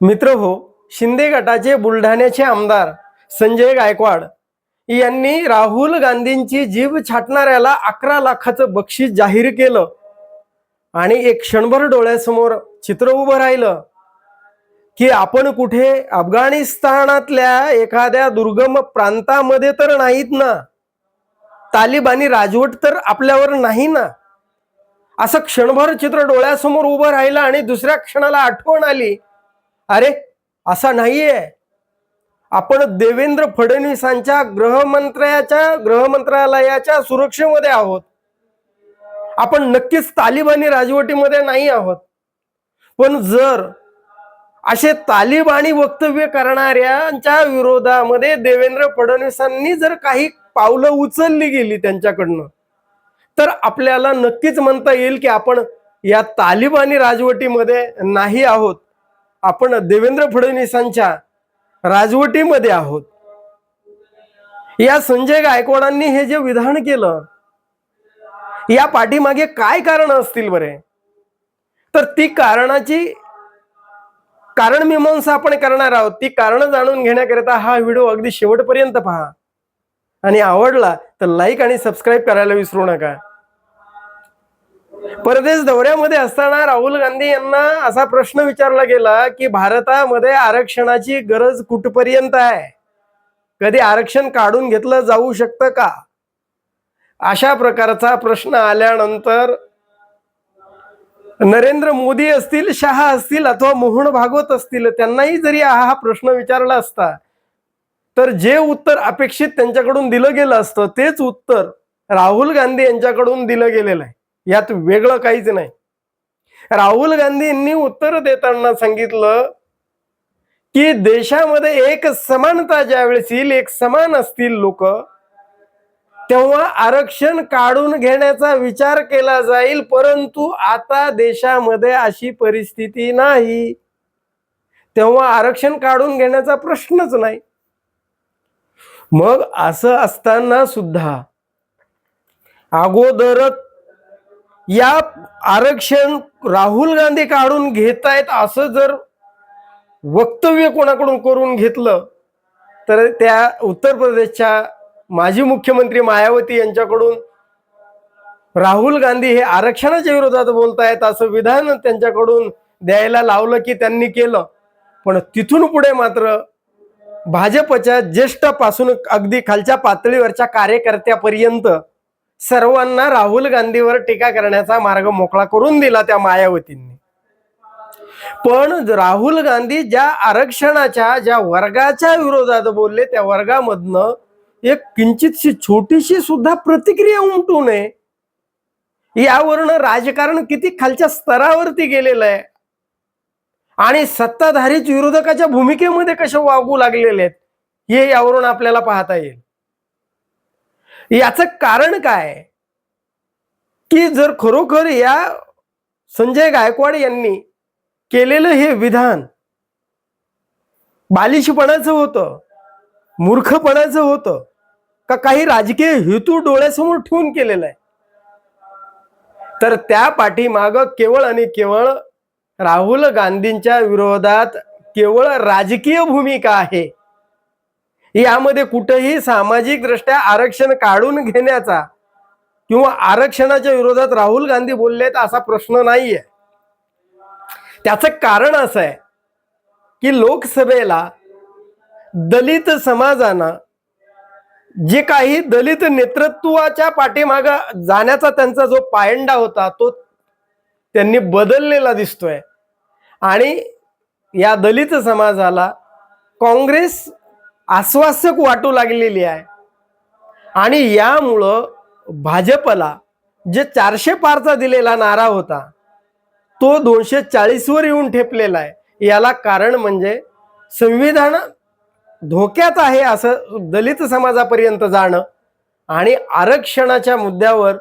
मित्र हो शिंदे गटाचे बुलढाण्याचे आमदार संजय गायकवाड यांनी राहुल गांधींची जीभ छाटणाऱ्याला अकरा लाखाचं बक्षीस जाहीर केलं. आणि एक क्षणभर डोळ्यासमोर चित्र उभं राहिलं की आपण कुठे अफगाणिस्तानातल्या एखाद्या दुर्गम प्रांतामध्ये तर नाहीत ना. तालिबानी राजवट तर आपल्यावर नाही ना. असं क्षणभर चित्र डोळ्यासमोर उभं राहिलं आणि दुसऱ्या क्षणाला आठवण आली. अरे असा नाहीये. आपण देवेंद्र फडणवीसांच्या गृहमंत्र्याच्या गृहमंत्रालयाच्या सुरक्षेमध्ये आहोत. आपण नक्कीच तालिबानी राजवटीमध्ये नाही आहोत. पण जर असे तालिबानी वक्तव्य करणाऱ्यांच्या विरोधामध्ये देवेंद्र फडणवीसांनी जर काही पावलं उचलली गेली त्यांच्याकडनं तर आपल्याला नक्कीच म्हणता येईल की आपण या तालिबानी राजवटीमध्ये नाही आहोत. आपण देवेंद्र फडणवीसांच्या राजवटीमध्ये आहोत. या संजय गायकवाडांनी हे जे विधान केलं या पाठीमागे काय कारण असतील बरे? तर ती कारणाची कारण मीमांसा आपण करणार आहोत. ती कारण जाणून घेण्याकरिता हा व्हिडिओ अगदी शेवटपर्यंत पहा. आणि आवडला तर लाईक आणि सबस्क्राईब करायला विसरू नका. परदेश दौऱ्यामध्ये असताना राहुल गांधी यांना असा प्रश्न विचारला गेला की भारतामध्ये आरक्षणाची गरज कुठपर्यंत आहे? कधी आरक्षण काढून घेतलं जाऊ शकतं का? अशा प्रकारचा प्रश्न आल्यानंतर नरेंद्र मोदी असतील शहा असतील अथवा मोहन भागवत असतील त्यांनाही जरी हा प्रश्न विचारला असता तर जे उत्तर अपेक्षित त्यांच्याकडून दिलं गेलं असतं तेच उत्तर राहुल गांधी यांच्याकडून दिलं गेलेलं आहे. यात वेगळं काहीच नाही. राहुल गांधींनी उत्तर देताना सांगितलं की देशामध्ये एक समानता ज्यावेळेस येईल एक समान असतील लोक तेव्हा आरक्षण काढून घेण्याचा विचार केला जाईल परंतु आता देशामध्ये अशी परिस्थिती नाही. तेव्हा आरक्षण काढून घेण्याचा प्रश्नच नाही. मग असं असताना सुद्धा अगोदरच या आरक्षण राहुल गांधी काढून घेतायत असं जर वक्तव्य कोणाकडून करून घेतलं तर त्या उत्तर प्रदेशच्या माजी मुख्यमंत्री मायावती यांच्याकडून राहुल गांधी हे आरक्षणाच्या विरोधात बोलतायत असं विधान त्यांच्याकडून द्यायला लावलं की त्यांनी केलं. पण तिथून पुढे मात्र भाजपच्या ज्येष्ठापासून अगदी खालच्या पातळीवरच्या कार्यकर्त्यापर्यंत सर्वांना राहुल गांधीवर टीका करण्याचा मार्ग मोकळा करून दिला त्या मायावतींनी. पण राहुल गांधी ज्या आरक्षणाच्या ज्या वर्गाच्या विरोधात बोलले त्या वर्गामधनं एक किंचितशी छोटीशी सुद्धा प्रतिक्रिया उमटू नये. यावरनं राजकारण किती खालच्या स्तरावरती गेलेलं आहे. आणि सत्ताधारीच विरोधकाच्या भूमिकेमध्ये कसे वागू लागलेले आहेत हे यावरून आपल्याला पाहता येईल. याचं कारण काय? की जर खरोखर या संजय गायकवाड यांनी केलेलं हे विधान बालिशपणाचं होतं मूर्खपणाचं होतं का काही राजकीय हेतू डोळ्यासमोर ठेवून केलेलं आहे? तर त्या पाठीमाग केवळ आणि केवळ राहुल गांधींच्या विरोधात केवळ राजकीय भूमिका आहे. यामध्ये कुठेही सामाजिक दृष्ट्या आरक्षण काढून घेण्याचा किंवा आरक्षणाच्या विरोधात राहुल गांधी बोललेत असा प्रश्न नाहीये. त्याचं कारण असं आहे की लोकसभेला दलित समाजानं जे काही दलित नेतृत्वाच्या पाठीमाग जाण्याचा त्यांचा जो पायंडा होता तो त्यांनी बदललेला दिसतोय. आणि या दलित समाजाला काँग्रेस आश्वासक वाटू लागलेली आहे. आणि यामुळं भाजपला जे चारशे पारचा दिलेला नारा होता तो दोनशे चाळीसवर येऊन ठेपलेला आहे. याला कारण म्हणजे संविधान धोक्यात आहे असं दलित समाजापर्यंत जाणं आणि आरक्षणाच्या मुद्द्यावर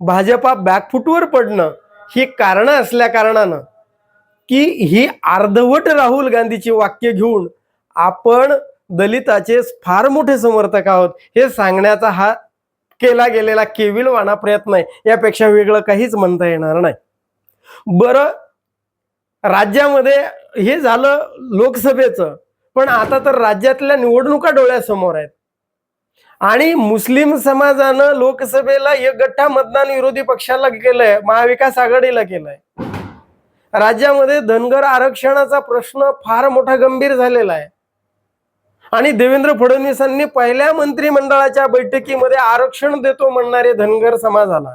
भाजपा बॅकफुटवर पडणं ही कारणं असल्या कारणानं की ही अर्धवट राहुल गांधीची वाक्य घेऊन आपण दलिताचे फार मोठे समर्थक आहोत. हे सांगण्याचा हा केला गेलेला केविलवाणा प्रयत्न आहे. यापेक्षा वेगळं काहीच म्हणता येणार नाही. बरं राज्यामध्ये हे झालं लोकसभेचं पण आता तर राज्यातल्या निवडणुका डोळ्यासमोर आहेत. आणि मुस्लिम समाजानं लोकसभेला एक गठ्ठा मतदान विरोधी पक्षाला केलंय महाविकास आघाडीला केलंय. राज्यामध्ये धनगर आरक्षणाचा प्रश्न फार मोठा गंभीर झालेला आहे. आणि देवेंद्र फडणवीसांनी पहिल्या मंत्रिमंडळाच्या बैठकीमध्ये आरक्षण देतो म्हणणारे धनगर समाजाला.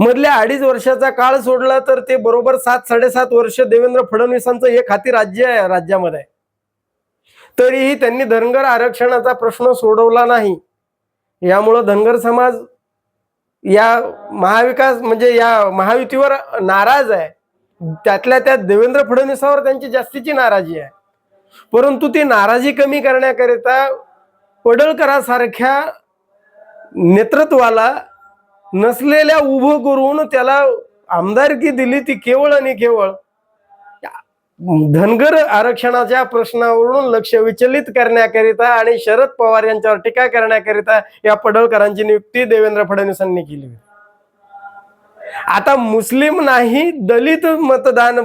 मधल्या अडीच वर्षाचा काळ सोडला तर ते बरोबर सात साडेसात वर्ष देवेंद्र फडणवीसांचं एक हाती राज्य आहे राज्यामध्ये. तरीही त्यांनी धनगर आरक्षणाचा प्रश्न सोडवला नाही. यामुळं धनगर समाज या महाविकास म्हणजे या महायुतीवर नाराज आहे. त्यातल्या त्यात देवेंद्र फडणवीसावर त्यांची जास्तीची नाराजी आहे. परंतु ती नाराजी कमी करण्याकरिता पडळकरासारख्या नेतृत्वाला नसलेल्या उभं करून त्याला आमदारकी दिली ती केवळ आणि केवळ धनगर आरक्षणाच्या प्रश्नावरून लक्ष विचलित करण्याकरिता आणि शरद पवार यांच्यावर टीका करण्याकरिता या पडळकरांची नियुक्ती देवेंद्र फडणवीसांनी केली होती. आता मुस्लिम नाही दलित मतदान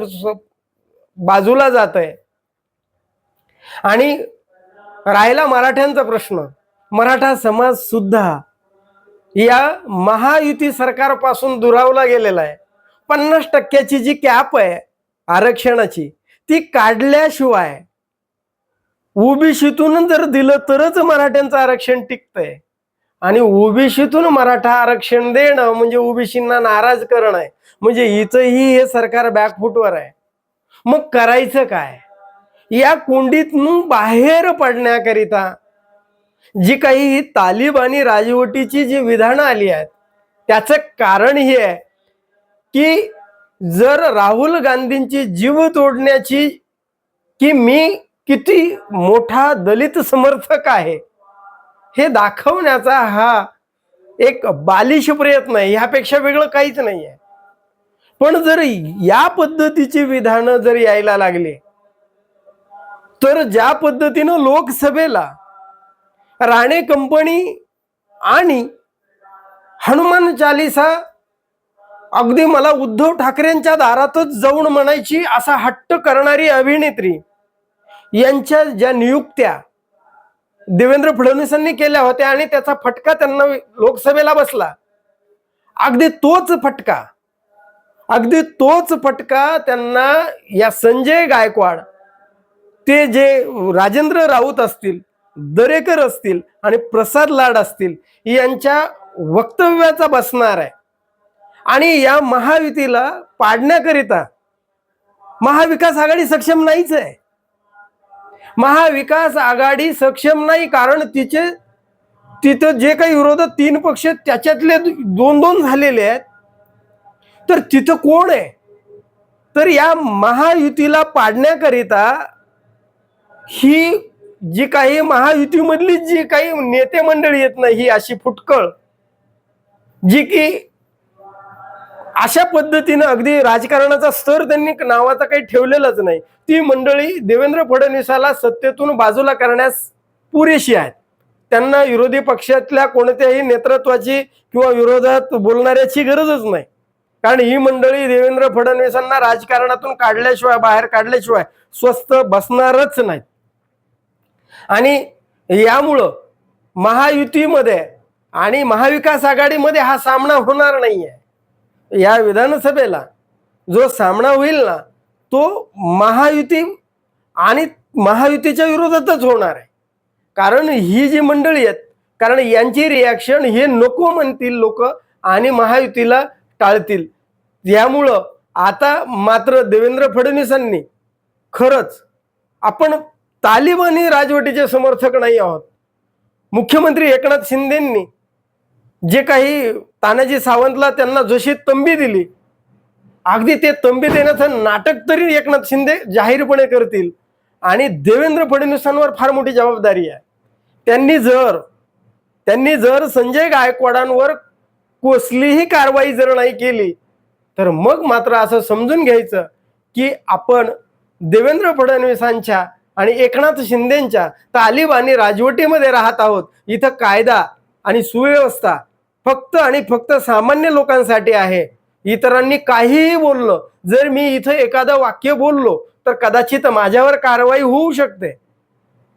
बाजूला जात आहे आणि राहिला मराठ्यांचा प्रश्न. मराठा समाज सुद्धा या महायुती सरकारपासून दुरावला गेलेला आहे. पन्नास टक्क्याची जी कॅप आहे आरक्षणाची ती काढल्याशिवाय ओबीसीतून जर दिलं तरच मराठ्यांचं आरक्षण टिकतंय. आणि ओबीसीतून मराठा आरक्षण देणं म्हणजे ओबीसींना नाराज करणं आहे. म्हणजे हिचंही हे सरकार बॅकफुटवर आहे. मग करायचं काय? या कुंडीतून बाहेर पडण्याकरिता जी काही तालिब आणि राजवटीची जी विधानं आली आहेत त्याचं कारण हे आहे की जर राहुल गांधींची जीव तोडण्याची की मी किती मोठा दलित समर्थक आहे हे दाखवण्याचा हा एक बालिश प्रयत्न आहे ह्यापेक्षा वेगळं काहीच नाही आहे पण जर या पद्धतीची विधानं जर यायला लागली तर ज्या पद्धतीनं लोकसभेला राणे कंपनी आणि हनुमान चालिसा अगदी मला उद्धव ठाकरेंच्या दारातच जाऊन म्हणायची असा हट्ट करणारी अभिनेत्री यांच्या ज्या नियुक्त्या देवेंद्र फडणवीसांनी केल्या होत्या आणि त्याचा फटका त्यांना लोकसभेला बसला अगदी तोच फटका अगदी तोच फटका त्यांना या संजय गायकवाड ते जे राजेंद्र राऊत असतील दरेकर असतील आणि प्रसाद लाड असतील यांच्या वक्तव्याचा बसणार आहे. आणि या महायुतीला पाडण्याकरिता महाविकास आघाडी सक्षम नाहीच आहे. महाविकास आघाडी सक्षम नाही कारण तिचे तिथं जे काही विरोधक तीन पक्ष त्याच्यातले दोन दोन झालेले आहेत. तर तिथं कोण आहे? तर या महायुतीला पाडण्याकरिता ही जी काही महायुतीमधली जी काही नेते मंडळी येत नाही ही अशी फुटकळ जी की अशा पद्धतीनं अगदी राजकारणाचा स्तर त्यांनी नावाचा काही ठेवलेलाच नाही ती मंडळी देवेंद्र फडणवीसाला सत्तेतून बाजूला करण्यास पुरेशी आहेत. त्यांना विरोधी पक्षातल्या कोणत्याही नेतृत्वाची किंवा विरोधात बोलणाऱ्याची गरजच नाही. कारण ही मंडळी देवेंद्र फडणवीसांना राजकारणातून काढल्याशिवाय बाहेर काढल्याशिवाय स्वस्त बसणारच नाहीत. आणि यामुळं महायुतीमध्ये आणि महाविकास आघाडीमध्ये हा सामना होणार नाही आहे या विधानसभेला जो सामना होईल ना तो महायुती आणि महायुतीच्या विरोधातच होणार आहे. कारण ही जी मंडळी आहेत कारण यांची रिॲक्शन हे नको म्हणतील लोक आणि महायुतीला टाळतील. यामुळं आता मात्र देवेंद्र फडणवीसांनी खरंच आपण तालिबानी राजवटीचे समर्थक नाही आहोत. मुख्यमंत्री एकनाथ शिंदेंनी जे काही तानाजी सावंतला त्यांना जोशी तंबी दिली अगदी ते तंबी देण्याचं नाटक तरी एकनाथ शिंदे जाहीरपणे करतील. आणि देवेंद्र फडणवीसांवर फार मोठी जबाबदारी आहे. त्यांनी जर त्यांनी जर संजय गायकवाडांवर कसलीही कारवाई जर नाही केली तर मग मात्र असं समजून घ्यायचं की आपण देवेंद्र फडणवीसांच्या आणि एकनाथ शिंदेच्या तालिब आणि राजवटीमध्ये राहत आहोत. इथं कायदा आणि सुव्यवस्था फक्त आणि फक्त सामान्य लोकांसाठी आहे. इतरांनी काहीही बोललं जर मी इथं एखादं वाक्य बोललो तर कदाचित माझ्यावर कारवाई होऊ शकते.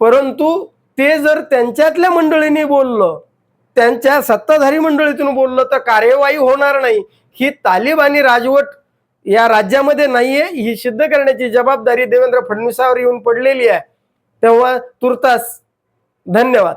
परंतु ते जर त्यांच्यातल्या मंडळींनी बोललं त्यांच्या सत्ताधारी मंडळीतून बोललं तर कार्यवाही होणार नाही. ही तालिबानी राजवट या राज्यामध्ये नाहीये ही सिद्ध करण्याची जबाबदारी देवेंद्र फडणवीसावर येऊन पडलेली आहे. तेव्हा तुर्तास धन्यवाद.